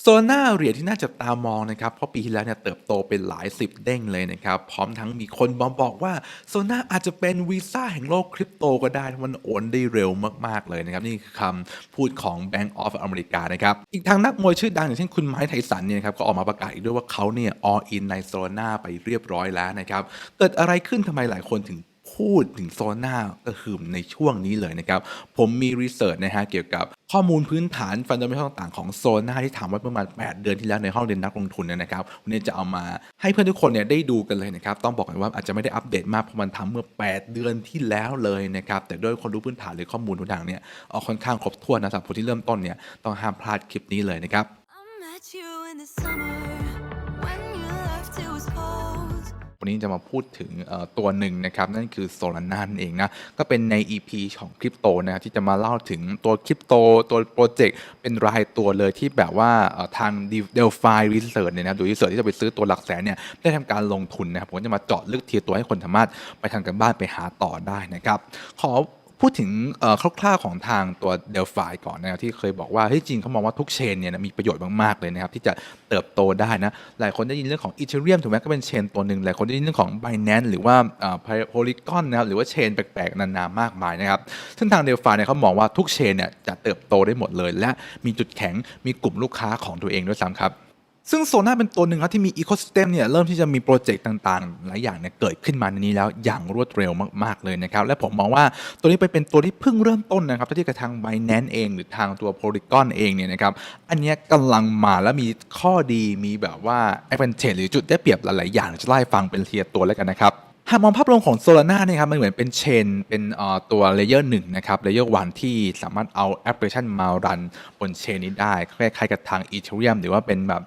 โซน่าเหรียญที่น่าจับตามองนะครับเพราะปีที่แล้วเนี่ยเติบโตเป็นหลายสิบเด้งเลยนะครับ พร้อมทั้งมีคนบอกบอกว่าโซน่าอาจจะเป็นวีซ่าแห่งโลกคริปโตก็ได้มันโอนได้เร็วมาก ๆ เลยนะครับ นี่คือคำพูดของ Bank of อเมริกานะครับ อีกทางนักมวยชื่อดังอย่างเช่นคุณไม้ไทสันเนี่ยนะครับก็ออกมาประกาศอีกด้วยว่าเขาเนี่ย all in ในโซน่าไปเรียบร้อยแล้วนะครับเกิดอะไรขึ้นทำไมหลายคนถึงพูดถึงโซน่าก็คือในช่วงนี้เลยนะครับ ผมมีรีเสิร์ชนะฮะเกี่ยวกับ ข้อมูลพื้นฐานฟันดัมเบลต่างๆของโซน่าที่ทำไว้ประมาณ 8 เดือนที่แล้วในห้องเรียนนักลงทุนเนยนะครับวันนี้จะเอามาให้เพื่อนทุกคนเนี่ยได้ดูกันเลยนะครับต้องบอกกันว่าอาจจะไม่ได้อัปเดตมากเพราะมันทำเมื่อ 8 เดือนที่แล้วเลยนะครับแต่ด้วยคนรู้พื้นฐานหรือข้อมูลทุกอย่างเนี่ยเอาค่อนข้างครบถ้วนนะสำหรับคนที่เริ่มต้นเนี่ยต้องห้ามพลาดคลิปนี้เลยนะครับ I met you in the summer when you left it was cold. วันนี้จะมาพูดถึงตัวหนึ่งนะครับ นั่นคือโซลานานั่นเองนะ ก็เป็นใน EP ของคริปโตนะครับที่จะมาเล่าถึงตัวคริปโตตัวโปรเจกต์เป็นรายตัวเลยที่แบบว่าทาง Delphi Research เนี่ยนะครับดูรีเสิร์ชที่จะไปซื้อตัวหลักแสนเนี่ยได้ทำการลงทุนนะครับผมจะมาเจาะลึกทีตัวให้คนสามารถไปทำกันบ้านไปหาต่อได้นะครับขอ พูดถึงคร่าวๆของทางตัว Delphi ก่อนนะครับที่เคยบอกว่าเฮ้ยจริงเขามองว่าทุกเชนเนี่ยมีประโยชน์มากๆเลยนะครับที่จะเติบโตได้นะหลายคนได้ยินเรื่องของ Ethereum ถูกไหมก็เป็นเชนตัวหนึ่งหลายคนได้ยินเรื่องของ Binance หรือว่าเอ่อ Polygon นะครับหรือว่าเชนแปลกๆนานามากมายนะครับซึ่งทาง Delphi เนี่ยเขามองว่าทุกเชนเนี่ยจะเติบโตได้หมดเลย และมีจุดแข็งมีกลุ่มลูกค้าของตัวเองด้วยซ้ำครับ ซึ่งโซน่าเป็นตัวหนึ่งครับที่มีอีโค y ส e m เนี่ยเริ่มที่จะมีโปรเจกต์ต่างๆ หลายอย่างเนี่ยเกิดขึ้นมาในนี้แล้วอย่างรวดเร็วมากๆเลยนะครับ และผมมองว่าตัวนี้ไปเป็นตัวที่เพิ่งเริ่มต้นนะครับถ้าที่กระทาง Binance เอง หรือทางตัว Polygon เองเนี่ยนะครับอันเนี้ยกำลังมาแล้วมีข้อดีมีแบบว่า advantage หรือจุดได้เปรียบหลายๆอย่างจะไล่ฟังเป็นเทียตัวแล้วกันนะครับ หากมองภาพรวมของโซลาร่าเนี่ยครับมันเหมือนเป็นเชนเป็นตัวเลเยอร์หนึ่งนะครับเลเยอร์วันที่สามารถเอาแอปพลิเคชันมารันบนเชนนี้ได้คล้ายๆกับทาง Ethereum หรือว่าเป็นแบบ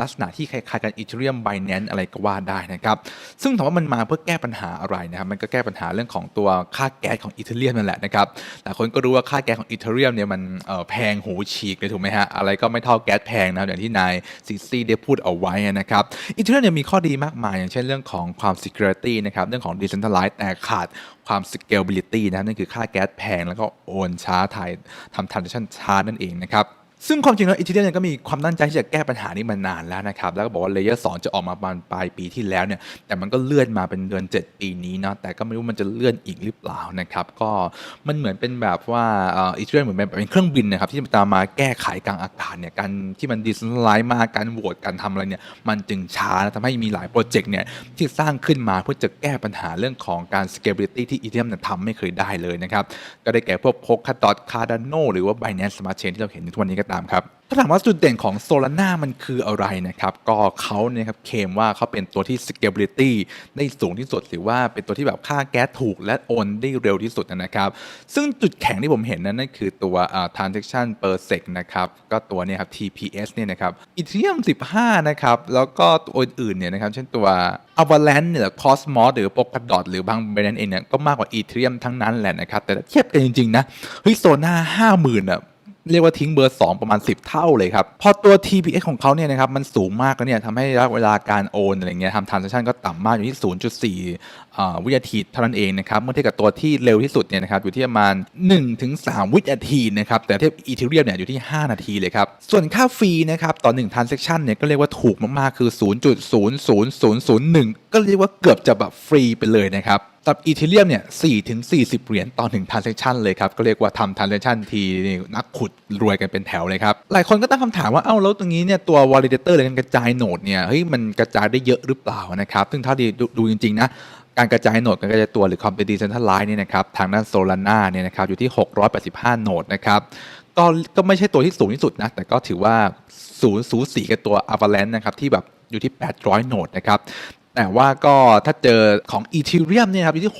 ลักษณะที่คล้ายๆกัน Ethereum Binance อะไรก็ว่าได้นะครับ ซึ่งถามว่ามันมาเพื่อแก้ปัญหาอะไรนะครับ มันก็แก้ปัญหาเรื่องของตัวค่าแก๊สของ Ethereum นั่นแหละนะครับหลายคนก็รู้ว่าค่าแก๊สของ Ethereum เนี่ยมันแพงหูฉีกเลยถูกไหมฮะ อะไรก็ไม่เท่าแก๊สแพงนะครับอย่างที่นายซีซีได้พูดเอาไว้นะครับ Ethereum เนี่ยมีข้อดีมากมาย อย่างเช่นเรื่องของความ security นะครับ เรื่องของ decentralized แต่ขาดความ scalability นะครับนั่นคือค่าแก๊สแพงแล้วก็โอนช้าถ่ายทำ transaction ช้านั่นเองนะครับ ซึ่งความจริงแล้วอีเทเรียมก็มีความตั้งใจที่จะแก้ปัญหานี้มานานแล้วนะครับ แล้วก็บอกว่าเลเยอร์สจะออกมาประมาณปลายปีที่แล้วเนี่ยแต่มันก็เลื่อนมาเป็นเดือน 7 ปีนี้เนาะแต่ก็ไม่รู้มันจะเลื่อนอีกหรือเปล่านะครับ ก็มันเหมือนเป็นแบบว่าอีเทเรียมเหมือนเป็นเครื่องบินนะครับที่จะตามมาแก้ไขกลางอากาศเนี่ยการที่มันดิสไลด์มาการโหวตการทำอะไรเนี่ยมันจึงช้านะทำให้มีหลายโปรเจกต์เนี่ยที่สร้างขึ้นมาเพื่อจะแก้ปัญหาเรื่องของการ scalability ที่อีเทเรียมเนี่ยทำไม่เคยได้เลยนะครับก็ได้แก่พวก Polkadot Cardano หรือว่า Binance Smart Chain ที่เราเห็นทุกวันนี้ก็ตามครับถ้าถามว่าจุดเด่นของ Solana มันคืออะไรนะครับ ก็เขาเนี่ยครับเคมว่าเขาเป็นตัวที่ scalability ได้สูงที่สุดหรือว่าเป็นตัวที่แบบค่าแก๊สถูกและโอนได้เร็วที่สุดนะครับ ซึ่งจุดแข็งที่ผมเห็นนั้นนั่นคือตัว transaction per sec นะครับ ก็ตัวเนี่ยครับ TPS เนี่ยนะครับ Ethereum 15 นะครับ แล้วก็ตัวอื่นๆเนี่ยนะครับ เช่นตัว Avalanche เนี่ย Cosmos หรือ Polkadot หรือบาง Binance เองเนี่ยก็มากกว่า Ethereum ทั้งนั้นแหละนะครับ แต่เทียบกันจริงๆนะเฮ้ยโซน่า50,000อะ เรียกว่าทิ้งเบอร์ 2 ประมาณ 10 เท่าเลยครับ พอตัว TPS ของเขาเนี่ยนะครับมันสูงมากแล้วเนี่ยทำให้ระยะเวลาการโอนอะไรเงี้ยทำ transaction ก็ต่ำมากอยู่ที่ 0.4 วินาทีเท่านั้นเองนะครับเมื่อเทียบกับตัวที่เร็วที่สุดเนี่ยนะครับอยู่ที่ประมาณ 1-3 วินาทีนะครับแต่เทียบ Ethereum เนี่ยอยู่ที่ 5 นาทีเลยครับ ส่วนค่าฟรีนะครับต่อ1 transaction เนี่ยก็เรียกว่าถูกมากๆคือ 0.00001 ก็เรียกว่าเกือบจะแบบฟรีไปเลยนะครับสับอีเทเรียมเนี่ย4ถึง40เหรียญต่อหนึ่ง transaction เลยครับ ก็เรียกว่าทำ transaction ทีนี่นักขุดรวยกันเป็นแถวเลยครับ หลายคนก็ตั้งคำถามว่า เอ้า แล้วตรงนี้เนี่ยตัว validator หรือการกระจายโนดเนี่ย เฮ้ย มันกระจายได้เยอะหรือเปล่านะครับ ซึ่งเท่าที่ดูจริง ๆ นะการกระจายโหนดการกระจายตัวหรือความเป็น decentralized เนี่ยนะครับทางด้าน Solana เนี่ยนะครับอยู่ที่ 685 โหนดนะครับก็ก็ไม่ใช่ตัวที่สูงที่สุดนะ แต่ก็ถือว่าสูสูสีกับตัว Avalanche นะครับที่แบบอยู่ที่ 800 โหนดนะครับ แต่ว่าก็ถ้าเจอของอีเทเรียมเนี่ยครับอยู่ที่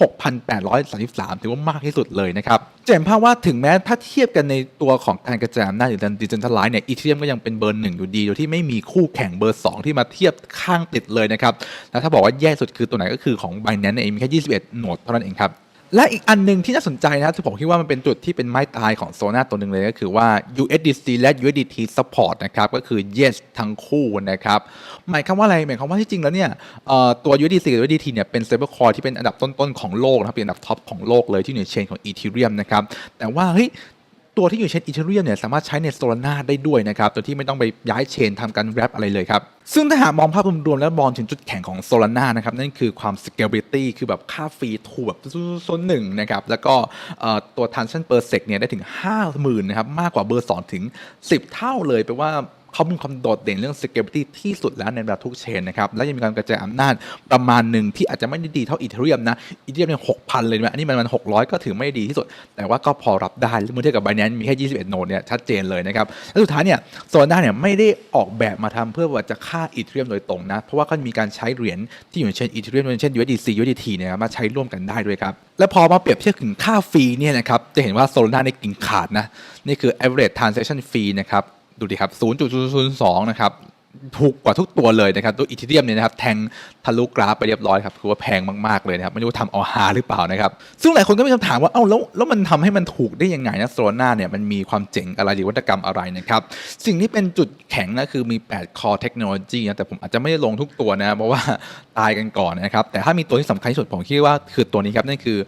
6,833 ถือว่ามากที่สุดเลยนะครับจะเห็นภาพว่าถึงแม้ถ้าเทียบกันในตัวของการกระจายอำนาจหรือ Decentralized เนี่ยอีเทเรียมก็ยังเป็นเบอร์หนึ่งอยู่ดีโดยที่ไม่มีคู่แข่งเบอร์ 2 ที่มาเทียบข้างติดเลยนะครับแล้วถ้าบอกว่าแย่สุดคือตัวไหนก็คือของ Binance เองมีแค่ 21 โหนดเท่านั้นเองครับ และอีกอันหนึ่งที่น่าสนใจนะครับที่ผมคิดว่ามันเป็นจุดที่เป็นไม้ตายของโซน่าตัวหนึ่งเลยก็คือว่า USDC และ USDT support นะครับก็คือ yes ทั้งคู่นะครับหมายความว่าอะไรหมายความว่าที่จริงแล้วเนี่ยตัว USDC กับ USDT เนี่ยเป็น stablecoin ที่เป็นอันดับต้นๆของโลกนะครับเป็นอันดับท็อปของโลกเลยที่อยู่ในเชนของ Ethereum นะครับแต่ว่าเฮ้ย ตัวที่อยู่เชนอีเทเรียมเนี่ยสามารถใช้ในโซลาร่าได้ด้วยนะครับโดยที่ไม่ต้องไปย้ายเชนทำการแรปอะไรเลยครับซึ่งถ้าหากมองภาพรวมๆแล้วมองถึงจุดแข็งของโซลาร่านะครับนั่นคือความ scalability คือแบบค่าฟรีถูกแบบส่วนหนึ่งนะครับแล้วก็ตัว transaction per sec เนี่ยได้ถึง 50,000นะครับมากกว่าเบอร์ 2 ถึง 10 เท่าเลยแปลว่า เขามีความโดดเด่นเรื่อง scalability ที่สุดแล้วในบรรดาทุกเชนนะครับ และยังมีการกระจายอำนาจประมาณหนึ่งที่อาจจะไม่ได้ดีเท่าอีเทเรียมนะ อีเทเรียมเนี่ย6,000เลยนะอันนี้มันมัน600ก็ถือไม่ดีที่สุด แต่ว่าก็พอรับได้เมื่อเทียบกับ Binance มีแค่21โนดเนี่ยชัดเจนเลยนะครับ และสุดท้ายเนี่ยโซลาร่าเนี่ยไม่ได้ออกแบบมาทำเพื่อว่าจะฆ่าอีเทเรียมโดยตรงนะ เพราะว่าก็มีการใช้เหรียญที่อยู่ในเชนอีเทเรียมเช่น USDC USDT เนี่ยมาใช้ร่วมกันได้ด้วยครับและพอมาเปรียบเทียบถึงค่าฟรีเนี่ยนะครับจะเห็นว่าโซลาร่าเนี่ยกินขาดนะนี่คือ average transaction fee นะครับ ดูดิครับ0.002นะครับถูกกว่าทุกตัวเลยนะครับตัวอีทีเรียมเนี่ยนะครับแทงทะลุกราฟไปเรียบร้อยครับคือว่าแพงมากๆเลยนะครับไม่รู้ว่าทำเอาฮาหรือเปล่านะครับซึ่งหลายคนก็มีคำถามว่าเอ้าแล้วแล้วมันทำให้มันถูกได้ยังไงนะโซน่าเนี่ยมันมีความเจ๋งอะไรหรือวัตกรรมอะไรนะครับสิ่งที่เป็นจุดแข็งนะคือมี8 core technology นะแต่ผมอาจจะไม่ได้ลงทุกตัวนะเพราะว่าตายกันก่อนนะครับแต่ถ้ามีตัวที่สำคัญที่สุดผมคิดว่าคือตัวนี้ครับนั่นคือ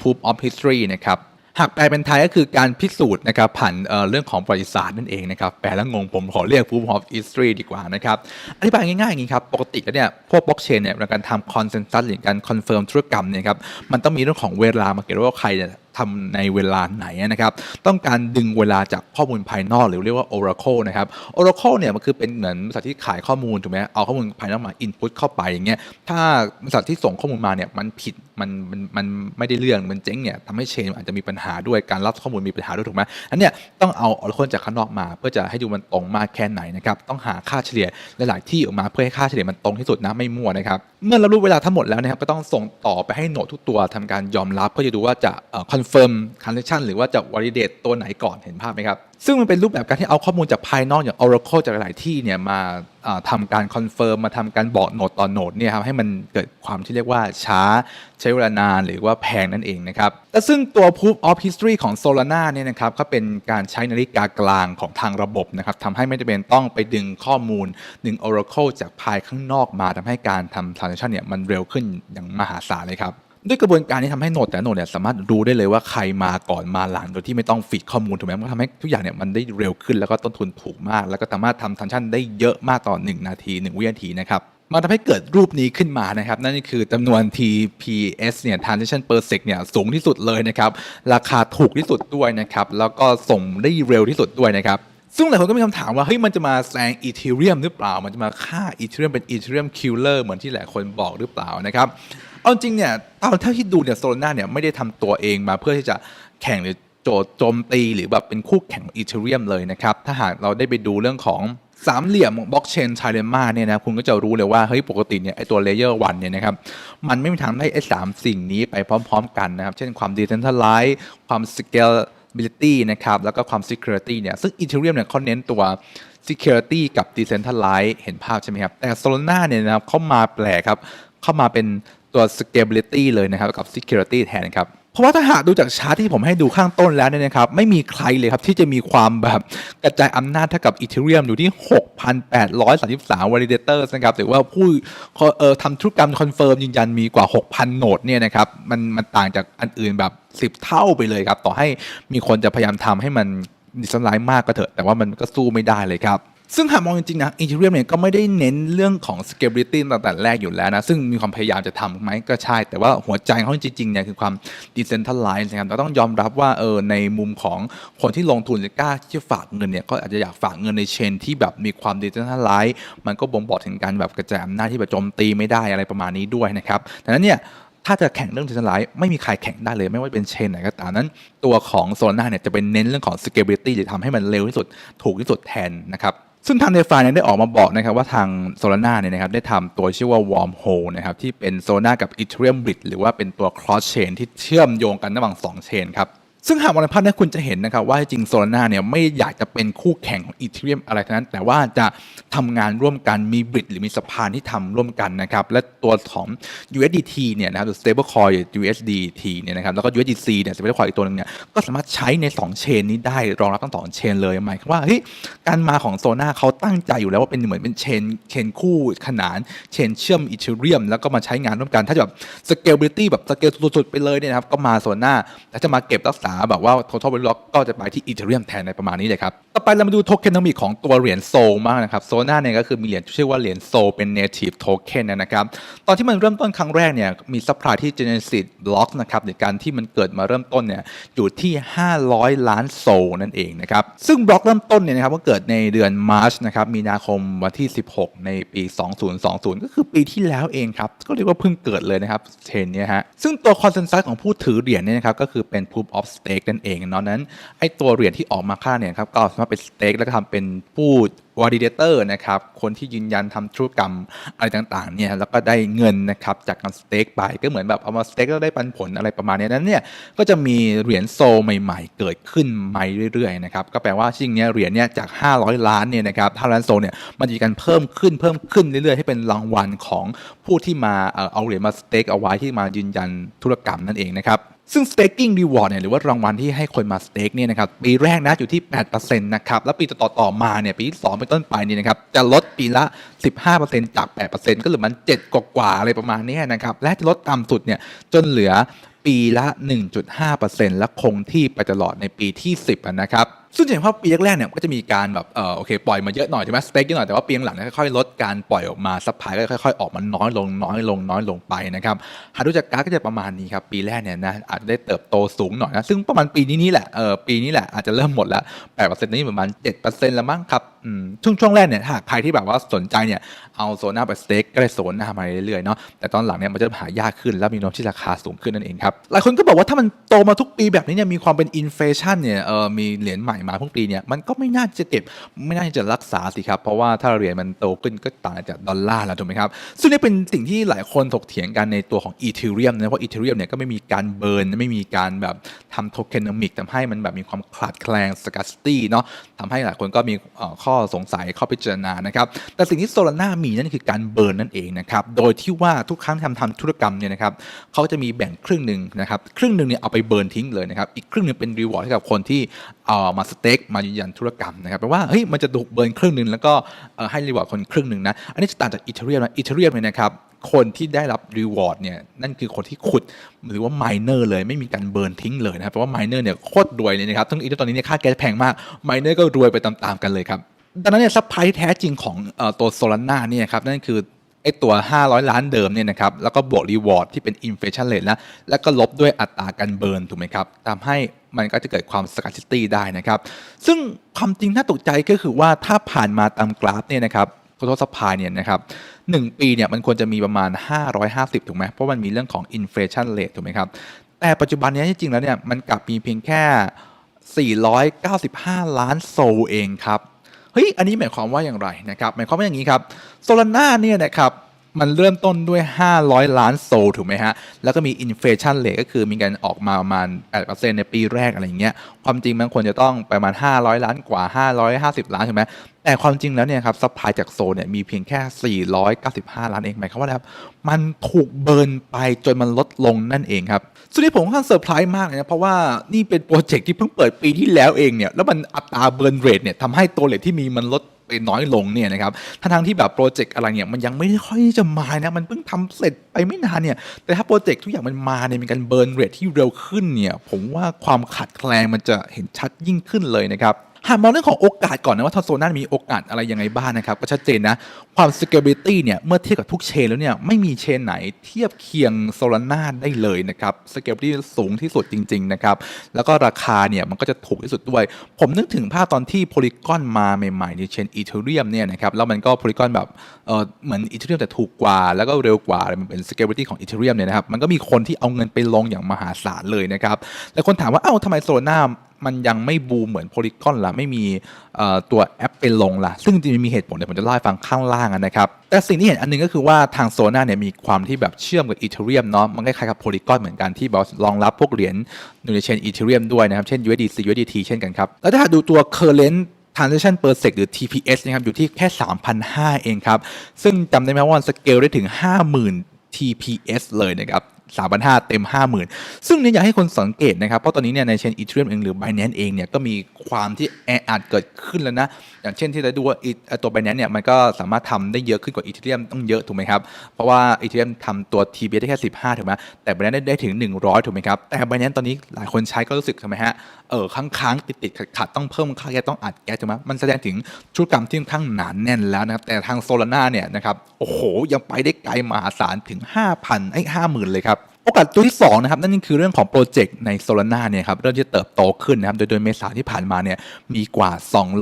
proof of history นะครับ หากแปลเป็นไทยก็คือการพิสูจน์นะครับผ่านเเรื่องของประวัติศาสตร์นั่นเองนะครับแปลแล้วงงผมขอเรียก proof of history ดีกว่านะครับอธิบายง่ายๆอย่างนี้ครับปกติแล้วเนี่ยพวกบล็อกเชนเนี่ยในการทำ consensus หรือการ confirm ธุรกรรมเนี่ยครับมันต้องมีเรื่องของเวลามาเกี่ยวว่าใครเนี่ย ทำในเวลาไหนนะครับ ต้องการดึงเวลาจากข้อมูลภายนอกหรือเรียกว่า oracle นะครับ oracle เนี่ยมันคือเป็นเหมือนบริษัทที่ขายข้อมูลถูกไหมเอาข้อมูลภายนอกมา input เข้าไปอย่างเงี้ยถ้าบริษัทที่ส่งข้อมูลมาเนี่ยมันผิดมันมันมันไม่ได้เรื่องมันเจ๊งเนี่ยทำให้เชนอาจจะมีปัญหาด้วยการรับข้อมูลมีปัญหาด้วยถูกไหมอันเนี้ยต้องเอา oracle จากข้างนอกมา เพื่อจะให้ดูมันตรงมากแค่ไหนนะครับต้องหาค่าเฉลี่ยหลายๆที่ออกมาเพื่อให้ค่าเฉลี่ยมันตรงที่สุดนะไม่มั่วนะครับเมื่อเรารู้เวลาทั้งหมดแล้วนะครับก็ต้องส่งต่อไปให้โหนดทุกตัวทำการยอมรับเพื่อจะดูว่าจะเอ่อ confirm transaction หรือว่าจะ validate ตัวไหนก่อนเห็นภาพไหมครับ ซึ่งมันเป็นรูปแบบการที่เอาข้อมูลจากภายนอกอย่าง Oracle จากหลายๆที่เนี่ยมาอ่าทำการ confirm มาทำการบอกโหนดต่อโหนดเนี่ยครับให้มันเกิดความที่เรียกว่าช้าใช้เวลานานหรือว่าแพงนั่นเองนะครับแต่ซึ่งตัว proof of history ของ Solana เนี่ยนะครับก็เป็นการใช้นาฬิกากลางของทางระบบนะครับทำให้ไม่จำเป็นต้องไปดึงข้อมูลดึง Oracle จากภายข้างนอกมาทำให้การทำ transaction เนี่ยมันเร็วขึ้นอย่างมหาศาลเลยครับ ด้วยกระบวนการนี้ทำให้โหนดแต่โหนดเนี่ยสามารถรู้ได้เลยว่าใครมาก่อนมาหลังโดยที่ไม่ต้องฟีดข้อมูลถูกไหมมันทำให้ทุกอย่างเนี่ยมันได้เร็วขึ้นแล้วก็ต้นทุนถูกมาก แล้วก็สามารถทำทันชั่นได้เยอะมากต่อ 1 นาที 1 วินาทีนะครับมันทำให้เกิดรูปนี้ขึ้นมานะครับ นั่นคือจำนวน TPS เนี่ย transaction per sec เนี่ยสูงที่สุดเลยนะครับ ราคาถูกที่สุดด้วยนะครับ แล้วก็ส่งได้เร็วที่สุดด้วยนะครับซึ่งหลายคนก็มีคำถามว่าเฮ้ยมันจะมาแซงอีเทเรียมหรือเปล่า มันจะมาฆ่าอีเทเรียมเป็นอีเทเรียมคิลเลอร์เหมือนที่หลายคนบอกหรือเปล่านะครับ เอาจริงเนี่ยเอาเท่าที่ดูเนี่ยโซลาร่าเนี่ยไม่ได้ทำตัวเองมาเพื่อที่จะแข่งหรือโจทย์โจมตีหรือแบบเป็นคู่แข่งอีเทเรียมเลยนะครับ ถ้าหากเราได้ไปดูเรื่องของสามเหลี่ยมบล็อกเชนไทเลมาเนี่ยนะคุณก็จะรู้เลยว่าเฮ้ยปกติเนี่ยไอตัวเลเยอร์วันเนี่ยนะครับมันไม่มีทางได้ไอสามสิ่งนี้ไปพร้อมๆกันนะครับ เช่นความ decentralized ความ scalability นะครับแล้วก็ความ security เนี่ยซึ่ง Ethereum เนี่ยเขาเน้นตัว security กับ decentralized เห็นภาพใช่ไหมครับ แต่ Solana เนี่ยนะครับเข้ามาแปลกครับ เข้ามาเป็น ตัว scalability เลยนะครับกับ security แทนครับเพราะว่าถ้าหากดูจากชาร์ตที่ผมให้ดูข้างต้นแล้วเนี่ยนะครับไม่มีใครเลยครับที่จะมีความแบบกระจายอำนาจเท่ากับ Ethereum อยู่ที่ 6,833 validators นะครับหรือว่าผู้เอ่อทำธุรกรรมคอนเฟิร์มยืนยันมีกว่า 6,000โหนดเนี่ยนะครับมันมันต่างจากอันอื่นแบบ 10 เท่าไปเลยครับ ต่อให้มีคนจะพยายามทำให้มันดิสไลน์มากก็เถอะ แต่ว่ามันก็สู้ไม่ได้เลยครับ ซึ่งหากมองจริงๆนะ Ethereum เนี่ยก็ไม่ได้เน้นเรื่องของ scalability ตั้งแต่แรกอยู่แล้วนะ ซึ่งมีความพยายามจะทำไหมก็ใช่ แต่ว่าหัวใจของเขาจริงๆเนี่ยคือความ decentralized นะครับเราต้องยอมรับว่าเออในมุมของคนที่ลงทุนหรือกล้าที่จะฝากเงินเนี่ยก็อาจจะอยากฝากเงินในเชนที่แบบมีความ decentralized มันก็บ่งบอกถึงการแบบกระจายอำนาจที่แบบโจมตีไม่ได้อะไรประมาณนี้ด้วยนะครับดังนั้นเนี่ยถ้าจะแข่งเรื่อง decentralized ไม่มีใครแข่งได้เลยไม่ว่าเป็นเชนไหนก็ตามนั้น ตัวของ Solana เนี่ยจะเป็นเน้นเรื่องของ scalability จะทำให้มันเร็วที่สุดถูกที่สุดแทนนะครับ ซึ่งทางเดฟาเนี่ยได้ออกมาบอกนะครับว่าทางโซลาน่าเนี่ยนะครับได้ทำตัวชื่อว่าวอร์มโฮนะครับที่เป็นโซลาน่ากับอีเทเรียมบริดหรือว่าเป็นตัวครอสเชนที่เชื่อมโยงกันระหว่าง2เชนครับ ซึ่งหากมองในภาพนี้คุณจะเห็นนะครับว่าจริงโซลาร่าเนี่ยไม่อยากจะเป็นคู่แข่งของอีเทเรียมอะไรทั้งนั้น แต่ว่าจะทำงานร่วมกันมีบริดหรือมีสะพานที่ทำร่วมกันนะครับและตัวของ USDT เนี่ยนะครับหรือ stable coin USDT เนี่ยนะครับแล้วก็ USDC เนี่ย stable coin อีกตัวหนึงเนี่ยก็สามารถใช้ใน2เชนนี้ได้รองรับทั้งสองเชนเลยหมายความว่าเฮ้ยการมาของโซน่าเขาตั้งใจอยู่แล้วว่าเป็นเหมือนเป็นเชนเชนคู่ขนานเชนเชื่อมอีเทเรียมแล้วก็มาใช้งานร่วมกันถ้าแบบ scalability แบบ scale สุดๆไปเลยเนี่ยนะครับก็มาโซน่าแต่จะมาเก็บรักษาแบบว่า total value lock ก็จะไปที่ Ethereum แทนในประมาณนี้เลยครับ ต่อไปเรามาดูโทเค็น o มิกของตัวเหรียญโซลมากนะครับโซน่าเนี่ยก็คือมีเหรียญชื่อว่าเหรียญโซลเป็น native token นะครับ ตอนที่มันเริ่มต้นครั้งแรกเนี่ยมี supply ที่ Genesis Block นะครับในการที่มันเกิดมาเริ่มต้นเนี่ยอยู่ที่ 500 ล้านโซลนั่นเองนะครับ ซึ่งบล็อกเริ่มต้นเนี่ยนะครับก็เกิดในเดือนมาร์ชนะครับมีนาคมวันที่ 16 ในปี 2020 ก็คือปีที่แล้วเองครับก็เรียกว่าเพิ่งเกิดเลยนะครับเทรนเนี้ยฮะซึ่งตัวคอนเซนแซสของผู้ถือเหรียญเนี่ยนะครับก็คือเป็น proof of stake นั่นเองเนาะนั้นไอตัวเหรียญที่ออกมาค่าเนี่ยครับก็สามารถเป็น stake แล้วก็ทำเป็นผู้ validator นะครับคนที่ยืนยันทำธุรกรรมอะไรต่างๆเนี่ยแล้วก็ได้เงินนะครับจากการสเต็กไปก็เหมือนแบบเอามาสเต็กแล้วได้ปันผลอะไรประมาณนี้นั้นเนี่ยก็จะมีเหรียญโซใหม่ๆ เกิดขึ้นมาเรื่อยๆนะครับก็แปลว่าจริงๆเนี่ยเหรียญเนี่ยจาก 500 ล้านเนี่ยนะครับ5ล้านโซเนี่ยมันจะมีการเพิ่มขึ้นเพิ่มขึ้นเรื่อยๆ ให้เป็นรางวัลของผู้ที่มาเออเอาเหรียญมาสเต็กเอาไว้ที่มายืนยันธุรกรรมนั่นเองนะครับ ซึ่ง staking reward เนี่ยหรือว่ารางวัลที่ให้คนมา stake เนี่ยนะครับปีแรกนะอยู่ที่ 8%นะครับ แล้วปีต่อๆมาเนี่ยปีที่2เป็นต้นไปเนี่ยนะครับจะลดปีละ 15%จาก 8%ก็เหลือมัน 7 กว่าๆอะไรประมาณนี้นะครับ และจะลดต่ำสุดเนี่ยจนเหลือปีละ 1.5%และคงที่ไปตลอดในปีที่ 10นะครับ ซึ่งจะเห็นว่าปีแรกๆเนี่ยก็จะมีการแบบเออโอเคปล่อยมาเยอะหน่อยใช่ไหมสเต็กเยอะหน่อยแต่ว่าปีหลังเนี่ยค่อยๆลดการปล่อยออกมาซัพพลายก็ค่อยๆออกมาน้อยลงน้อยลงน้อยลงไปนะครับหากดูจากกรก็จะประมาณนี้ครับปีแรกเนี่ยนะอาจจะได้เติบโตสูงหน่อยนะซึ่งประมาณปีนี้นี่แหละเออปีนี้แหละอาจจะเริ่มหมดแล้ว8%นี้ประมาณ7%แล้วมั้งครับอืมช่วงช่วงแรกเนี่ยถ้าหากใครที่แบบว่าสนใจเนี่ยเอาโซน่าไปสเต็กก็ได้โซน่ามาเรื่อยๆเนาะแต่ตอนหลังเนี่ยมันจะหายากขึ้นแล้วมีนวโน้มที่ราคาสูงขึ้นนั่นเองครับหลายคนก็บอกว่าถ้ามันโตมาทุกปีแบบนี้เนี่ยมีความเป็นอินเฟชันเนี่ยเออมีเหรียญใหม่มาทุกปีเนี่ยมันก็ไม่น่าจะเก็บไม่น่าจะรักษาสิครับ เพราะว่าถ้าเหรียญมันโตขึ้นก็ต่างจากดอลลาร์แล้วถูกไหมครับ ซึ่งนี่เป็นสิ่งที่หลายคนถกเถียงกันในตัวของอีเทเรียมนะเพราะอีเทเรียมเนี่ยก็ไม่มีการเบิร์นไม่มีการแบบทำโทเคนอมิกทำให้มันแบบมีความคลาดแคลงสกัสตี้เนาะทำให้หลายคนก็มีข้อสงสัยข้อพิจารณานะครับแต่สิ่งที่โซลาร่ามีนั่นคือการเบิร์นนั่นเองนะครับโดยที่ว่าทุกครั้งทำทำธุรกรรมเนี่ยนะครับเขาจะมีแบ่งครึ่งหนึ่งนะครับครึ่งหนึ่งเนี่ยเอาไปเบิร์นทิ้งเลยนะครับอีกครึ่งหนึ่งเป็นรีวอร์ดให้กับคนที่เอามาสเต็กมายืนยันธุรกรรมนะครับแปลว่าเฮ้ยมันจะถูกเบิร์นครึ่งหนึ่งแล้วก็ให้รีวอร์ดคนครึ่งหนึ่งนะ อันนี้จะต่างจากอีเทเรียมนะอีเทเรียมเนี่ยนะครับคนที่ได้รับรีวอร์ดเนี่ยนั่นคือคนที่ขุดหรือว่าไมเนอร์เลยไม่มีการเบิร์นทิ้งเลยนะครับเพราะว่าไมเนอร์เนี่ยโคตรรวยเลยนะครับทั้งอีเทตอนนี้เนี่ยค่าแก๊สแพงมากไมเนอร์ก็รวยไปตามๆกันเลยครับดังนั้นเนี่ยซัพพลายที่แท้จริงของตัวโซลาร่าเนี่ยครับนั่นคือไอตัว 500 ล้านเดิมเนี่ยนะครับ แล้วก็บวกรีวอร์ดที่เป็นอินเฟชันเลทนะแล้วก็ลบด้วยอัตราการเบิร์นถูกไหมครับทำให้ มันก็จะเกิดความสกัดซิตี้ได้นะครับ ซึ่งความจริงน่าตกใจก็คือว่าถ้าผ่านมาตามกราฟเนี่ยนะครับ total supply เนี่ยนะครับหนึ่งปีเนี่ยมันควรจะมีประมาณ 550 ถูกไหมเพราะมันมีเรื่องของ inflation rate ถูกไหมครับ แต่ปัจจุบันนี้จริงๆแล้วเนี่ยมันกลับมีเพียงแค่ 495 ล้านโซลเองครับเฮ้ยอันนี้หมายความว่าอย่างไรนะครับหมายความว่าอย่างนี้ครับโซลาร่าเนี่ยนะครับ มันเริ่มต้นด้วย 500 ล้านโซลถูกไหมฮะ แล้วก็มีอินเฟชันเลทก็คือมีการออกมาประมาณ8%ในปีแรกอะไรอย่างเงี้ย ความจริงมันควรจะต้องประมาณ 500 ล้านกว่า 550 ล้านใช่ไหมแต่ความจริงแล้วเนี่ยครับซัพพลายจากโซเนี่ยมีเพียงแค่ 495 ล้านเองหมายความว่าอะไรครับมันถูกเบิร์นไปจนมันลดลงนั่นเองครับซึ่งที่ผมค่อนข้างเซอร์ไพรส์มากเลยนะเพราะว่านี่เป็นโปรเจกต์ที่เพิ่งเปิดปีที่แล้วเองเนี่ยแล้วมันอัตราเบิร์นเรทเนี่ยทำให้ตัวเลทที่มีมันลด ไปน้อยลงเนี่ยนะครับทั้งทงๆที่แบบโปรเจกต์อะไรเนี่ยมันยังไม่ค่อยจะมานะมันเพิ่งทำเสร็จไปไม่นานเนี่ยแต่ถ้าโปรเจกต์ทุกอย่างมันมาเนี่ยมีการเบิร์นเรทที่เร็วขึ้นเนี่ยผมว่าความขาดแคลนมันจะเห็นชัดยิ่งขึ้นเลยนะครับ หากมองเรื่องของโอกาสก่อนนะว่าทาโซน่ามีโอกาสอะไรยังไงบ้างนะครับ ก็ชัดเจนนะ ความ scalability เนี่ยเมื่อเทียบกับทุกเชนแล้วเนี่ยไม่มีเชนไหนเทียบเคียงโซลาร่าได้เลยนะครับ scalability สูงที่สุดจริง ๆ นะครับ แล้วก็ราคาเนี่ยมันก็จะถูกที่สุดด้วย ผมนึกถึงภาพตอนที่ Polygon มาใหม่ๆในเชน Ethereum เนี่ยนะครับแล้วมันก็ Polygon แบบเออเหมือน Ethereum แต่ถูกกว่าแล้วก็เร็วกว่ามันเป็น scalability ของ Ethereum เนี่ยนะครับมันก็มีคนที่เอาเงินไปลงอย่างมหาศาลเลยนะครับแล้วคนถามว่าเอ้าทำไมโซลาร่ามันยังไม่บูมเหมือนโพลีกอนล่ะไม่มีตัวแอปไปลงล่ะซึ่งจริงมีเหตุผลเดี๋ยวผมจะเล่าให้ฟังข้างล่างนะครับแต่สิ่งที่เห็นอันหนึงก็คือว่าทางโซน่าเนี่ยมีความที่แบบเชื่อมกับอีเทเรียมเนาะมันคล้ายๆกับโพลีกอนเหมือนกันที่แบบรองรับพวกเหรียญอยู่ในเชนอีเทเรียมด้วยนะครับเช่น USDC USDT เช่นกันครับแล้วถ้าดูตัว current transaction per sec หรือ TPS นะครับอยู่ที่แค่3,500เองครับซึ่งจำได้ไหมว่ามันสเกลได้ถึง 50,000 TPS เลยนะครับ สามพันห้าเต็มห้าหมื่นซึ่งเนี่ยอยากให้คนสังเกตนะครับ เพราะตอนนี้เนี่ยในเชนอีเทเรียมเองหรือ Binance เองเนี่ยก็มีความที่แออัดเกิดขึ้นแล้วนะ อย่างเช่นที่เราดูว่าตัว b บ n a n c e เนี่ยมันก็สามารถทำได้เยอะขึ้นกว่าอีเทเรียมต้องเยอะถูกไหมครับ เพราะว่าอีเทเรียมทำตัว TBS ได้แค่ 15ถูกไหมแต่ b บ n a n c e ได้ถึง 100ถูกไหมครับแต่ b บ n a n c e ตอนนี้หลายคนใช้ก็รู้สึกใช่ไหมฮะเออค้างๆติดๆขัดๆต้องเพิ่มค่าแก๊สต้องอัดแก๊สถูกไหมมันแสดงถึงธุรกรรมที่ค่อนข้างหนานแน่นแล้วนะครับแต่ทางโซลาร่าเนี่ยนะครับโอ้โหยังไปได้ไกลมหาศาลถึง 5,000ไอ้50,000เลยครับโอกาสตัวที่2นะครับนั่นคือเรื่องของโปรเจกต์ในโซลาร่าเนี่ยครับเริ่มที่จะเติบโตขึ้นนะครับโดยโดยเมษาที่ผ่านมาเนี่ยมีกว่า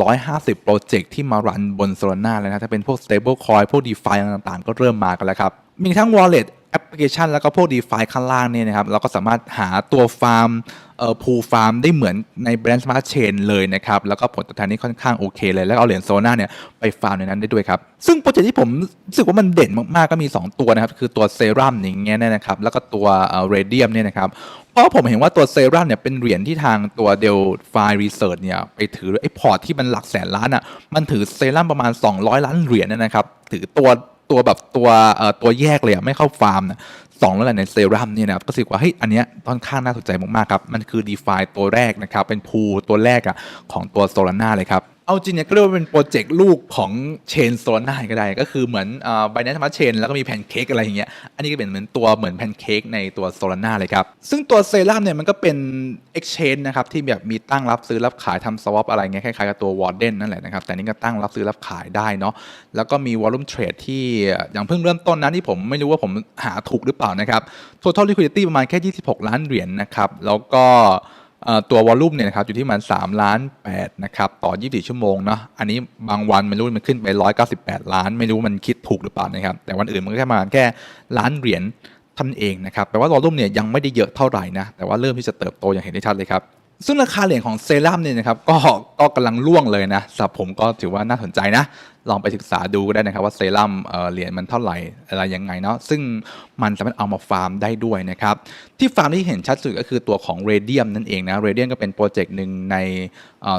250 โปรเจกต์ที่มารันบนโซลาร่าเลยนะถ้าเป็นพวก stable coin พวก DeFi ต่างๆ ก็เริ่มมากันแล้วครับมีทั้ง wallet พลิเคชันแล้วก็พวก DeFi ข้างล่างเนี่ยนะครับเราก็สามารถหาตัวฟาร์มเอ่อพูฟาร์มได้เหมือนในแบรนด์ Smart Chain เลยนะครับ แล้วก็ผลตอบแทนนี่ค่อนข้างโอเคเลย แล้วเอาเหรียญโซน่าเนี่ยไปฟาร์มในนั้นได้ด้วยครับ ซึ่งโปรเจกต์ที่ผมรู้สึกว่ามันเด่นมาก ๆ ก็มี 2 ตัวนะครับ คือตัวเซรั่มอย่างเงี้ยนี่ยนะครับ แล้วก็ตัวเรเดียมเนี่ยนะครับเพราะผมเห็นว่าตัวเซรั่มเนี่ยเป็นเหรียญที่ทางตัวเดลฟายรีเสิร์ชเนี่ยไปถือไอ้พอร์ตที่มันหลักแสนล้านอะมันถือเซรั่มประมาณ 200 ล้านเหรียญนะครับถือตัว ตัวแบบตัวเอ่อตัวแยกเลยอะไม่เข้าฟาร์มนะสองแล้วแหละในเซรั่มเนี่ยนะครับก็รู้สึกว่าเฮ้ยอันเนี้ยค่อนข้างน่าสนใจมากๆครับมันคือ d e f i ตัวแรกนะครับเป็นพูตัวแรกอะของตัวโซลาร่าเลยครับ เอาจริงเนี่ยก็เรียกว่าเป็นโปรเจกต์ลูกของเชนโซลาร่าก็ได้ ก็คือเหมือนไบแนนซ์มาเชน แล้วก็มีแพนเค้กอะไรอย่างเงี้ยอันนี้ก็เป็นเหมือนตัวเหมือนแพนเค้กในตัวโซลาร่าเลยครับ ซึ่งตัวเซรั่มเนี่ยมันก็เป็น Exchange นะครับที่แบบมีตั้งรับซื้อรับขายทำสวอปอะไรเงี้ยคล้ายๆกับตัว Warden นั่นแหละนะครับแต่นี่ก็ตั้งรับซื้อรับขายได้เนาะแล้วก็มี Volume Trade ที่อย่างเพิ่งเริ่มต้นนะที่ผมไม่รู้ว่าผมหาถูกหรือเปล่านะครับ Total Liquidity ประมาณแค่ 26 ล้านเหรียญนะครับแล้วก็ ตัววอลลุ่มเนี่ยนะครับอยู่ที่ประมัน3ล้าน8นะครับต่อ 24 ชั่วโมงเนาะอันนี้บางวันไม่รู้มันขึ้นไป 198 ล้าน ไม่รู้มันคิดถูกหรือเปล่านะครับ แต่วันอื่นมันก็แค่ประมาณแค่ล้านเหรียญท่านเองนะครับแปลว่าวอลลุ่มเนี่ยยังไม่ได้เยอะเท่าไหร่นะแต่ว่าเริ่มที่จะเติบโตอย่างเห็นได้ชัดเลยครับ ซึ่งราคาเหรียญของเซรั่มเนี่ยนะครับก็ก็กำลังล่วงเลยนะสำหรับผมก็ถือว่าน่าสนใจนะ ลองไปศึกษาดูก็ได้นะครับว่าเซรั่มเหรียญมันเท่าไหร่อะไรยังไงเนาะซึ่งมันสามารถเอามาฟาร์มได้ด้วยนะครับ ที่ฟาร์มที่เห็นชัดสุดก็คือตัวของเรเดียมนั่นเองนะเรเดียมก็เป็นโปรเจกต์หนึ่งใน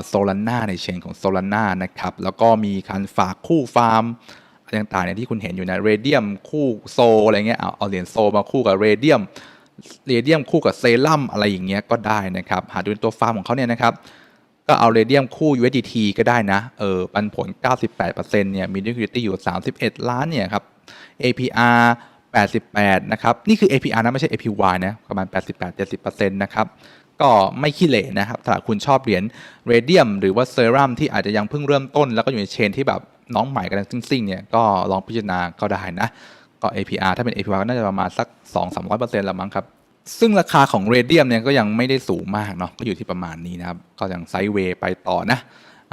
โซลาร่าในเชนของโซลาร่านะครับแล้วก็มีการฝากคู่ฟาร์มต่างๆเนี่ยที่คุณเห็นอยู่นะเรเดียมคู่โซอะไรเงี้ยเอาเหรียญโซมาคู่กับเรเดียม เรเดียมคู่กับเซรั่มอะไรอย่างเงี้ยก็ได้นะครับ หาดูในตัวฟาร์มของเขาเนี่ยนะครับ ก็เอาเรเดียมคู่ USDT ก็ได้นะ เออปันผล 98%เนี่ยมี liquidity อยู่ 31 ล้านเนี่ยครับ APR 88 นะครับ นี่คือ APR นะ ไม่ใช่ APY นะ ประมาณ 88-70%นะครับ ก็ไม่ขี้เหร่นะครับ ถ้าคุณชอบเหรียญเรเดียมหรือว่าเซรั่มที่อาจจะยังเพิ่งเริ่มต้น แล้วก็อยู่ในเชนที่แบบน้องใหม่กันซิ่งๆเนี่ยก็ลองพิจารณาก็ได้นะ ก็ APR ถ้าเป็น APR ก็น่าจะประมาณสัก 2-300%ละมั้งครับ ซึ่งราคาของเรเดียมเนี่ยก็ยังไม่ได้สูงมากเนาะก็อยู่ที่ประมาณนี้นะครับ ก็ยังไซด์เวย์ไปต่อนะ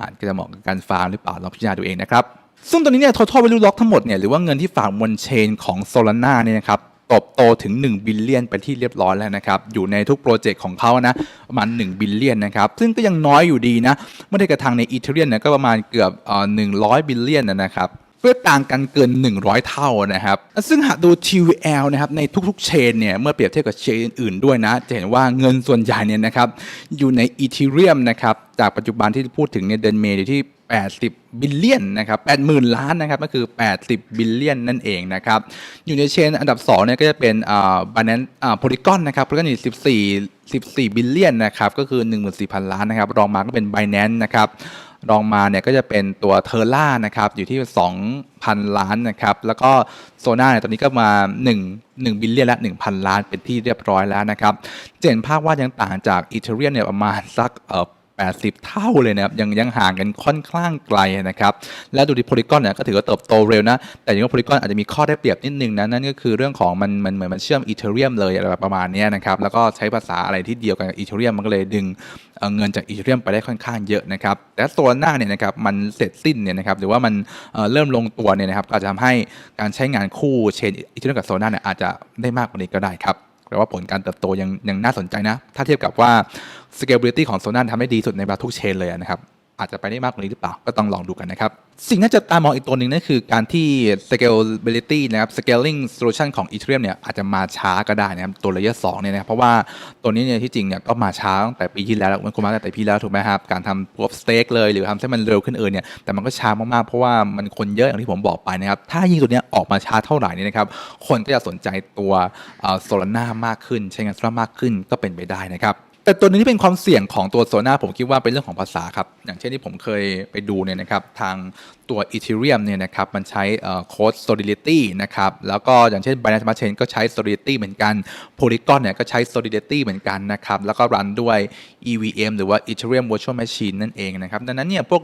อาจจะเหมาะกับการฟาร์มหรือเปล่าลองพิจารณาดูเองนะครับ ซึ่งตอนนี้เนี่ย total value lock ทั้งหมดเนี่ยหรือว่าเงินที่ฝากบนเชนของ Solana เนี่ยนะครับตบโตถึง 1 บิลเลียนไปที่เรียบร้อยแล้วนะครับ อยู่ในทุกโปรเจกต์ของเขานะประมาณ 1 บิลเลียนนะครับ ซึ่งก็ยังน้อยอยู่ดีนะ เมื่อเทียบกับทางในอีเทเรียนเนี่ยก็ประมาณเกือบเอ่อ100บิลเลียนนะครับ เพื่อต่างกันเกิน 100 เท่านะครับ ซึ่งหากดู TVL นะครับในทุกๆเชนเนี่ยเมื่อเปรียบเทียบกับเชนอื่นด้วยนะ จะเห็นว่าเงินส่วนใหญ่เนี่ยนะครับอยู่ใน Ethereum นะครับจากปัจจุบันที่พูดถึงเนี่ยเดือนเมษอยู่ที่ 80 บิลเลียนนะครับ80,000 ล้านนะครับก็คือ 80 บิลเลียนนั่นเองนะครับอยู่ในเชนอันดับ2เนี่ยก็จะเป็นอ่า Binance อ่า Polygon นะครับ Polygon อยู่14 14 บิลเลียนนะครับก็คือ 14,000 ล้านนะครับรองมาก็เป็น Binance นะครับ รองมาเนี่ยก็จะเป็นตัวเทอร์ล่านะครับอยู่ที่ 2,000 ล้านนะครับแล้วก็โซน่าเนี่ยตอนนี้ก็มา 1 1บิลเลียนและ 1,000 ล้านเป็นที่เรียบร้อยแล้วนะครับเจนภาพว่ายังต่างจากอีเทเรียมเนี่ยประมาณสักเอ่อ 80 เท่าเลยนะครับยังยังห่างกันค่อนข้างไกลนะครับและดูดิโพลิกอนเนี่ยก็ถือว่าเติบโตเร็วนะ แต่ยังว่าโพลิกอนอาจจะมีข้อได้เปรียบนิดนึงนะนั่นก็คือเรื่องของมันมันเหมือนมันเชื่อมอีเทเรียมเลยอะไรประมาณนี้นะครับแล้วก็ใช้ภาษาอะไรที่เดียวกันกับอีเทเรียมมันก็เลยดึงเเงินจากอีเทเรียมไปได้ค่อนข้างเยอะนะครับแต่โซลาร่าเนี่ยนะครับมันเสร็จสิ้นเนี่ยนะครับหรือว่ามันเเริ่มลงตัวเนี่ยนะครับก็อาจจะทำให้การใช้งานคู่เชนอีเทเรียมกับโซลาร่าเนี่ยอาจจะได้มากกว่านี้ก็ได้ครับแปลว่าผลการเติบโตยังยังน่าสนใจนะ ถ้าเทียบกับว่า scalability ของโซน่าทำได้ดีสุดในบรรดาทุกเชนเลยนะครับอาจจะไปได้มากกว่านี้หรือเปล่า ก็ต้องลองดูกันนะครับ สิ่งน่จะตามมองอีกตัวหนึ่งนั่นคือการที่ scalability นะครับ scaling solution ของ Ethereum เนี่ยอาจจะมาช้าก็ได้นะครับตัว layer 2เนี่ยนะครับเพราะว่าตัวนี้เนี่ยที่จริงเนี่ยก็มาช้าตั้งแต่ปีที่แล้วมันคงมาตั้งแต่ปีแล้วถูกไหมครับ การทำ proof stake เลย หรือทำให้มันเร็วขึ้นเออเนี่ยแต่มันก็ช้ามากๆ เพราะว่ามันคนเยอะอย่างที่ผมบอกไปนะครับถ้ายิ่งตัวเนี้ยออกมาช้าเท่าไหร่นี่นะครับคนก็จะสนใจตัวโซลาร่ามากขึ้น ใช้งานโซลาร่ามากขึ้นก็เป็นไปได้นะครับ แต่ตัวนึงที่เป็นความเสี่ยงของตัวโซน่าผมคิดว่าเป็นเรื่องของภาษาครับ อย่างเช่นที่ผมเคยไปดูเนี่ยนะครับ ทางตัว Ethereum เนี่ยนะครับมันใช้โค้ด Solidity นะครับแล้วก็อย่างเช่น Binance Smart Chain ก็ใช้ Solidity เหมือนกัน Polygon เนี่ยก็ใช้ Solidity เหมือนกันนะครับแล้วก็รันด้วย EVM หรือว่า Ethereum Virtual Machine นั่นเองนะครับดังนั้นเนี่ยพวก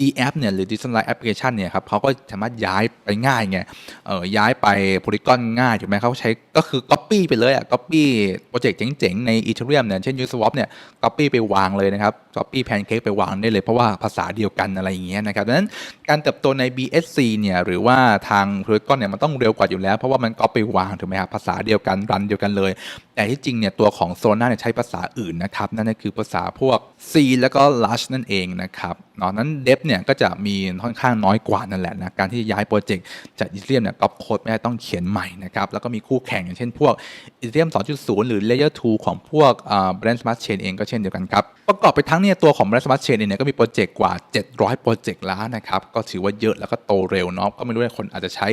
DApp เนี่ยหรือ Decentralized Application เนี่ยครับเขาก็สามารถย้ายไปง่ายไงเออย้ายไป Polygon ง่ายถูกไหมเขาใช้ก็คือ Copy ไปเลยอะ Copy โปรเจกต์เจ๋งๆ ใน Ethereum เนี่ยเช่น Uniswap เนี่ย Copy ไปวางเลยนะครับ Copy Pancake ไปวางได้เลยเพราะว่าภาษาเดียวกันอะไรอย่างเงี้ยนะครับดังนั้นการเติบโตใน BSC เนี่ยหรือว่าทาง Polygon เนี่ยมันต้องเร็วกว่าอยู่แล้ว เพราะว่ามันก็ไปวางถูกไหมครับภาษาเดียวกันรันเดียวกันเลย แต่ที่จริงเนี่ยตัวของ Solana เนี่ยใช้ภาษาอื่นนะครับนั่นก็คือภาษาพวก C แล้วก็ Lush นั่นเองนะครับเนาะนั้นเดฟเนี่ยก็จะมีค่อนข้างน้อยกว่านั่นแหละนะการที่ย้ายโปรเจกต์จาก Ethereum เนี่ยก๊อปโค้ดไม่ได้ต้องเขียนใหม่นะครับแล้วก็มีคู่แข่งอย่างเช่นพวก Ethereum 2.0 หรือ Layer 2 ของพวกอ่า Brand Smart Chain เองก็เช่นเดียวกันครับ ประกอบไปทั้งเนี่ยตัวของ Brand Smart Chain เองเนี่ยก็มีโปรเจกต์กว่า 700 โปรเจกต์แล้วนะครับก็ถือว่าเยอะแล้วก็โตเร็วเนาะก็ไม่รู้ว่าคนอาจจะใช้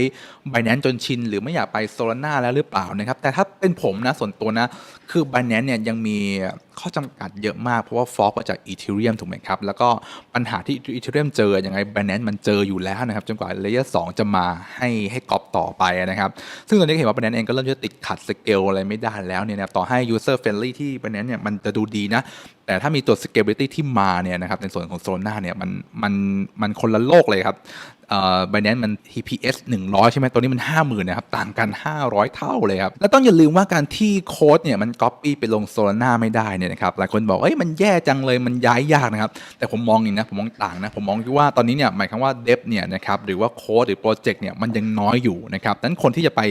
Binance จนชินหรือไม่อยากไป Solana แล้วหรือเปล่านะครับแต่ถ้าเป็นผมนะส่วนตัวนะ คือ Binance เนี่ยยังมี ข้อจำกัดเยอะมากเพราะว่าฟอกมาจาก Ethereum ถูกไหมครับ แล้วก็ปัญหาที่ Ethereum เจอยังไง Binance มันเจออยู่แล้วนะครับจนกว่า Layer 2จะมาให้ให้กอปต่อไปนะครับ ซึ่งตอนนี้เห็นว่า Binance เองก็เริ่มจะติดขัดสเกลอะไรไม่ได้แล้วเนี่ยนะต่อให้ user friendly ที่ Binance เนี่ยมันจะดูดีนะแต่ถ้ามีตัว scalability ที่มาเนี่ยนะครับในส่วนของโซน่าเนี่ยมันมันมันคนละโลกเลยครับเอ่อ Binance มัน TPS 100 ใช่ไหมตัวนี้มัน 50,000นะครับต่างกัน 500 เท่าเลยครับ แล้วต้องอย่าลืมว่าการที่โค้ดเนี่ยมัน copy ไปลงโซลาร่าไม่ได้เนี่ยนะครับหลายคนบอกเอ้ยมันแย่จังเลยมันย้ายยากนะครับ แต่ผมมองอย่างนะผมมองต่างนะผมมองว่าตอนนี้เนี่ยหมายความว่าเดฟเนี่ยนะครับหรือว่าโค้ดหรือโปรเจกต์เนี่ยมันยังน้อยอยู่นะครับดังนั้นคนที่จะไป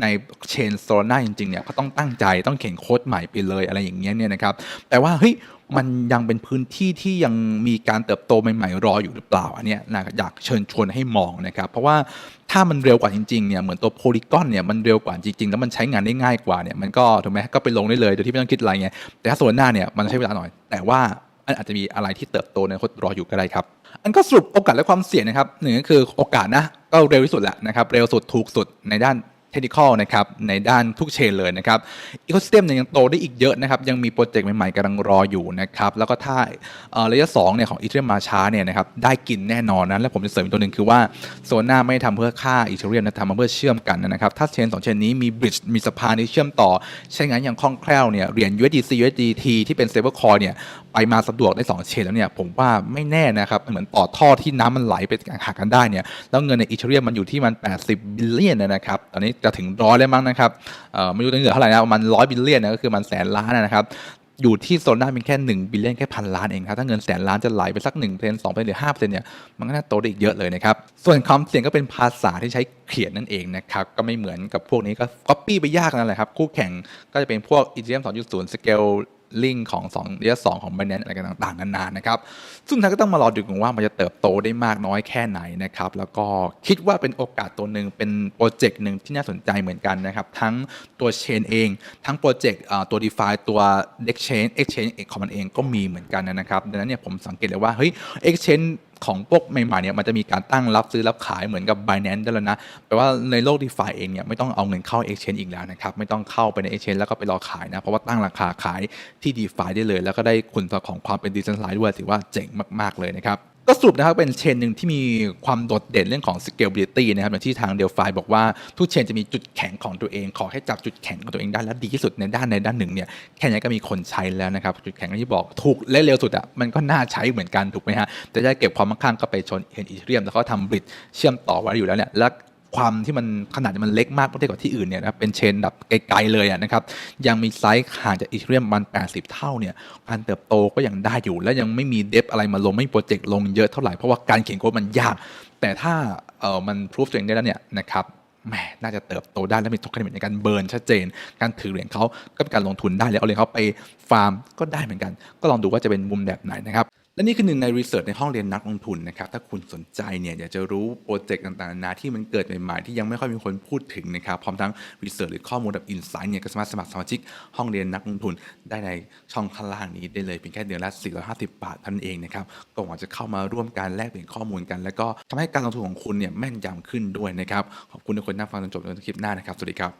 ในเชนโซลาร่าจริงๆเนี่ยก็ต้องตั้งใจต้องเขียนโค้ดใหม่ไปเลยอะไรอย่างเงี้ยเนี่ยนะครับแต่ว่าเฮ้ย มันยังเป็นพื้นที่ที่ยังมีการเติบโตใหม่ ๆ รออยู่หรือเปล่าอันนี้นะอยากเชิญชวนให้มองนะครับ เพราะว่าถ้ามันเร็วกว่าจริงๆเนี่ยเหมือนตัวโพลีกอนเนี่ยมันเร็วกว่าจริงๆ แล้วมันใช้งานได้ง่ายกว่าเนี่ยมันก็ถูกไหมก็ไปลงได้เลยโดยที่ไม่ต้องคิดอะไรไงแต่ถ้าโซนหน้าเนี่ยมันใช้เวลาหน่อย แต่ว่ามันอาจจะมีอะไรที่เติบโตในอนาคตรออยู่ก็ได้ครับ อันก็สรุปโอกาสและความเสี่ยงนะครับหนึ่งก็คือโอกาสนะก็เร็วที่สุดแหละนะครับ เร็วสุดถูกสุดในด้าน เทคนิคอลนะครับในด้านทุกเชนเลยนะครับอีโคซิสเต็มเนี่ยยังโตได้อีกเยอะนะครับยังมีโปรเจกต์ใหม่ๆกำลังรออยู่นะครับแล้วก็ถ้าระยะ2เนี่ยของอีเทเรียมมาช้าเนี่ยนะครับได้กินแน่นอนนะและผมจะเสริมอีกตัวหนึ่งคือว่าโซน่าไม่ได้ทำเพื่อฆ่าอีเทเรียมนะทำมาเพื่อเชื่อมกันนะครับถ้าเชนสองเชนนี้มีบริดจ์มีสะพานที่เชื่อมต่อ ใช้งานอย่างคล่องแคล่วเนี่ยเหรียญ USDC USDT ที่เป็น stable coin เนี่ยไปมาสะดวกได้สองเชนแล้วเนี่ยผมว่าไม่แน่นะครับเหมือนต่อท่อที่น้ำมันไหลไปหากันได้เนี่ยแล้วเงินในอีเทเรียมมันอยู่ที่มัน 80บิลเลียนนะครับตอนนี้จะถึงร้อยแล้วมั้งนะครับไม่รู้ตอนนี้เหลือเท่าไหร่นะประมาณร้อยบิลเลียนนะก็คือมันแสนล้านนะครับอยู่ที่โซนด้าเป็นแค่1บิลเลียนแค่พันล้านเองครับถ้าเงินแสนล้านจะไหลไปสัก1เปอร์เซ็นต์สองเปอร์เซ็นต์หรือ5เปอร์เซ็นต์เนี่ยมันก็น่าโตได้อีกเยอะเลยนะครับ ส่วนคำเสียงก็เป็นภาษาที่ใช้เขียนนั่นเองนะครับ ก็ไม่เหมือนกับพวกนี้ก็ copy ไปยากนั่นแหละครับ คู่แข่งก็จะเป็นพวก Ethereum 2.0 Scale ลิงของ2ระยะ2ของ Binance อะไรกันต่างๆ นานานะครับ ซึ่งท่านก็ต้องมารอดูกันว่ามันจะเติบโตได้มากน้อยแค่ไหนนะครับ แล้วก็คิดว่าเป็นโอกาสตัวหนึ่งเป็นโปรเจกต์หนึ่งที่น่าสนใจเหมือนกันนะครับ ทั้งตัวเชนเอง ทั้งโปรเจกต์ตัว d e f i ตัว Exchange Exchange เองของมันเองก็มีเหมือนกันนะครับ ดังนั้นเนี่ยผมสังเกตเลยว่าเฮ้ย Exchange ของพวกใหม่ๆเนี่ยมันจะมีการตั้งรับซื้อรับขายเหมือนกับ Binance ได้แล้วนะแปลว่าในโลก d e f าเองเนี่ยไม่ต้องเอาเงินเข้า Exchange อีกแล้วนะครับไม่ต้องเข้าไปใน Exchange แล้วก็ไปรอขายนะเพราะว่าตั้งราคาขายที่ d e f าได้เลย แล้วก็ได้คุณของความเป็น Decentralized ด้วยถือว่าเจ๋งมากๆเลยนะครับ ก็สรุปนะครับเป็นเชนหนึ่งที่มีความโดดเด่นเรื่องของ scalability นะครับอย่างที่ทางเดลฟายบอกว่าทุกเชนจะมีจุดแข็งของตัวเอง ขอให้จับจุดแข็งของตัวเองได้และดีที่สุดในด้านในด้านหนึ่งเนี่ยแค่นี้ก็มีคนใช้แล้วนะครับจุดแข็งที่บอกถูกและเร็วสุดอะมันก็น่าใช้เหมือนกันถูกไหมฮะแต่ถ้าเก็บความมั่งคั่งก็ไปชนเห็นอีเทียมแล้วเขาทำบริดเชื่อมต่อไว้อยู่แล้วเนี่ยและ ความที่มันขนาดมันเล็กมากเมื่อเทียบกับที่อื่นเนี่ยนะเป็นเชนแบบไกลๆเลยอะนะครับยังมีไซส์ห่างจากอีเทียมมัน80 เท่าเนี่ยการเติบโตก็ยังได้อยู่ และยังไม่มีเดฟอะไรมาลงไม่โปรเจกต์ลงเยอะเท่าไหร่เพราะว่าการเขียนโค้ดมันยาก แต่ถ้าเออมันพิสูจตัวเองได้แล้วเนี่ยนะครับแหมน่าจะเติบโตได้และมีทุกขนในการเบิร์นชัดเจน การถือเหรียญเขาก็เป็นการลงทุนได้แล้วเอาเหรียญเขาไปฟาร์มก็ได้เหมือนกัน ก็ลองดูว่าจะเป็นมุมแบบไหนนะครับ และนี่คือหนึ่งในรีเสิร์ชในห้องเรียนนักลงทุนนะครับ ถ้าคุณสนใจเนี่ยอยากจะรู้โปรเจกต์ต่างๆนานาที่มันเกิดใหม่ๆ ที่ยังไม่ค่อยมีคนพูดถึงนะครับ พร้อมทั้งรีเสิร์ชหรือข้อมูลแบบอินไซต์เนี่ยก็สามารถสมัครสมาชิกห้องเรียนนักลงทุนได้ในช่องข้างล่างนี้ได้เลยเพียงแค่เดือนละ 450 บาทท่านเองนะครับ ก็หวังจะเข้ามาร่วมการแลกเปลี่ยนข้อมูลกัน แล้วก็ทำให้การลงทุนของคุณเนี่ยแม่นยำขึ้นด้วยนะครับ ขอบคุณทุกคนที่นั่งฟังจนจบในคลิปหน้านะครับ สวัสดีครับ